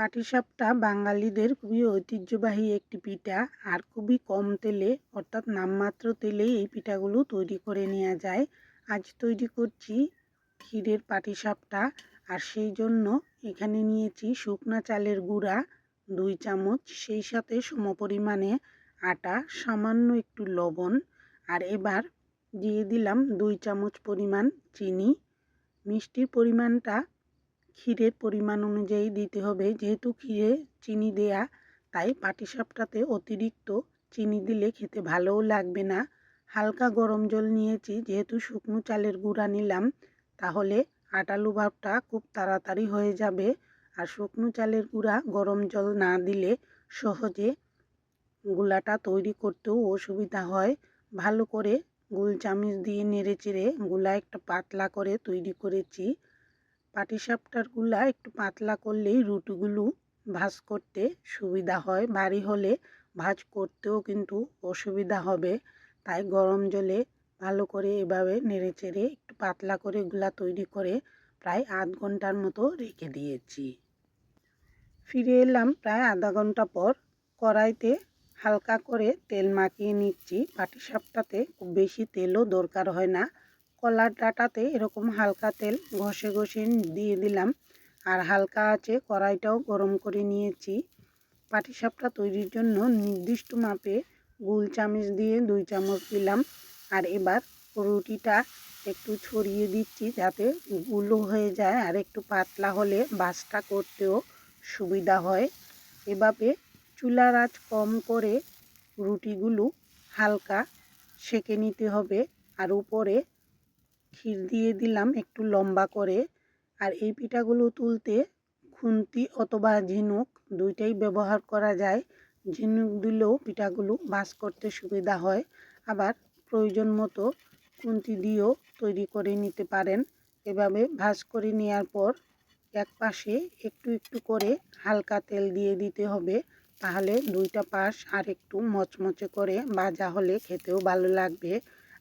পাটিসাপটা বাঙালিদের খুবই ঐতিহ্যবাহী একটি পিঠা আর খুবই কম তেলে, অর্থাৎ নামমাত্র তেলেই এই পিঠাগুলো তৈরি করে নেওয়া যায়। আজ তৈরি করছি ক্ষীরের পাটিসাপটা আর সেই জন্য এখানে নিয়েছি শুকনা চালের গুঁড়া দুই চামচ, সেই সাথে সমপরিমাণে আটা, সামান্য একটু লবণ আর এবার দিয়ে দিলাম দুই চামচ পরিমাণ চিনি। মিষ্টির পরিমাণটা ক্ষীরের পরিমাণ অনুযায়ী দিতে হবে। যেহেতু ক্ষীরে চিনি দেয়া, তাই পাটিসাপটাতে অতিরিক্ত চিনি দিলে খেতে ভালোও লাগবে না। হালকা গরম জল নিয়েছি, যেহেতু শুকনো চালের গুঁড়া নিলাম, তাহলে আটালু ভাবটা খুব তাড়াতাড়ি হয়ে যাবে। আর শুকনো চালের গুঁড়া গরম জল না দিলে সহজে গুলাটা তৈরি করতেও অসুবিধা হয়। ভালো করে গুল চামিচ দিয়ে নেড়ে চেড়ে গুলা একটা পাতলা করে তৈরি করেছি। পাটিসাপটারগুলা একটু পাতলা করলেই রুটিগুলো ভাজ করতে সুবিধা হয়। ভারী হলে ভাজ করতেও কিন্তু অসুবিধা হবে। তাই গরম জলে ভালো করে এভাবে নেড়ে চেড়ে একটু পাতলা করে গুলা তৈরি করে প্রায় আধ ঘণ্টার মতো রেখে দিয়েছি। ফিরে এলাম প্রায় আধা ঘণ্টা পর। কড়াইতে হালকা করে তেল মাখিয়ে নিচ্ছি। পাটিসাপটাতে খুব বেশি তেলও দরকার হয় না। কলার ডাটাতে এরকম হালকা তেল ঘষে ঘষে দিয়ে দিলাম। আর হালকা আছে কড়াইটাও গরম করে নিয়েছি। পাটিসাপটা তৈরির জন্য নির্দিষ্ট মাপে গুল চামচ দিয়ে দুই চামচ দিলাম। আর এবার রুটিটা একটু ছড়িয়ে দিচ্ছি যাতে গুলো হয়ে যায় আর একটু পাতলা হলে বাসটা করতেও সুবিধা হয়। এভাবে চুলার আঁচ কম করে রুটিগুলো হালকা সেঁকে নিতে হবে। আর উপরে ক্ষীর দিয়ে দিলাম একটু লম্বা করে। আর এই পিঠাগুলো তুলতে খুন্তি অথবা ঝিনুক দুইটাই ব্যবহার করা যায়। ঝিনুক দিলেও পিঠাগুলো ভাজ করতে সুবিধা হয়। আবার প্রয়োজন মতো খুন্তি দিয়েও তৈরি করে নিতে পারেন। এভাবে ভাজ করে নেওয়ার পর এক পাশে একটু একটু করে হালকা তেল দিয়ে দিতে হবে। তাহলে দুইটা পাশ আর একটু মচমচে করে ভাজা হলে খেতেও ভালো লাগবে।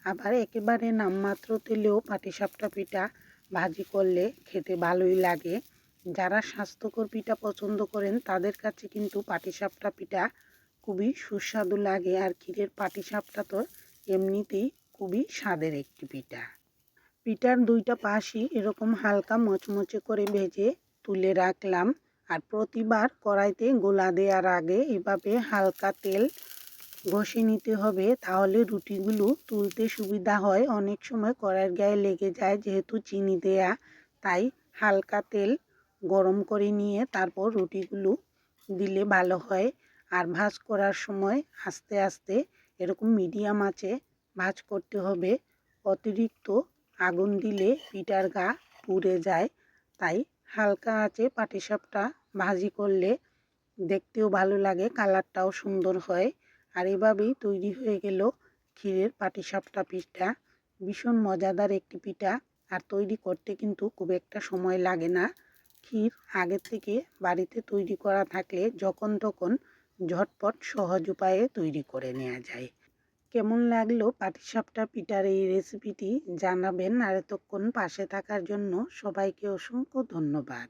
আবার একেবারে নামমাত্র তেলেও পাটিসাপটা পিঠা ভাজি করলে খেতে ভালোই লাগে। যারা স্বাস্থ্যকর পিঠা পছন্দ করেন, তাদের কাছে কিন্তু পাটিসাপটা পিঠা খুবই সুস্বাদু লাগে আর ক্ষীরের পাটিসাপটা তো এমনিতেই খুবই স্বাদের একটি পিঠা। পিঠার দুইটা পাশই এরকম হালকা মচমচে করে ভেজে তুলে রাখলাম আর প্রতিবার কড়াইতে গোলা দেওয়ার আগে এভাবে হালকা তেল ঘষে নিতে হবে, তাহলে রুটিগুলো তুলতে সুবিধা হয়। অনেক সময় কড়াইয়ের গায়ে লেগে যায় যেহেতু চিনি দেয়া, তাই হালকা তেল গরম করে নিয়ে তারপর রুটিগুলো দিলে ভালো হয়। আর ভাজ করার সময় আস্তে আস্তে এরকম মিডিয়াম আঁচে ভাজ করতে হবে। অতিরিক্ত আগুন দিলে পিঠার গা পুড়ে যায়, তাই হালকা আঁচে পাটিসাপটা ভাজি করলে দেখতেও ভালো লাগে, কালারটাও সুন্দর হয়। আর এভাবেই তৈরি হয়ে গেল ক্ষীরের পাটিসাপটা পিঠা ভীষণ মজাদার একটি পিঠা আর তৈরি করতে কিন্তু খুব একটা সময় লাগে না। ক্ষীর আগের থেকে বাড়িতে তৈরি করা থাকলে যখন তখন ঝটপট সহজ উপায়ে তৈরি করে নেওয়া যায়। কেমন লাগল পাটিসাপটা পিঠার এই রেসিপিটি জানাবেন আর এতক্ষণ পাশে থাকার জন্য সবাইকে অসংখ্য ধন্যবাদ।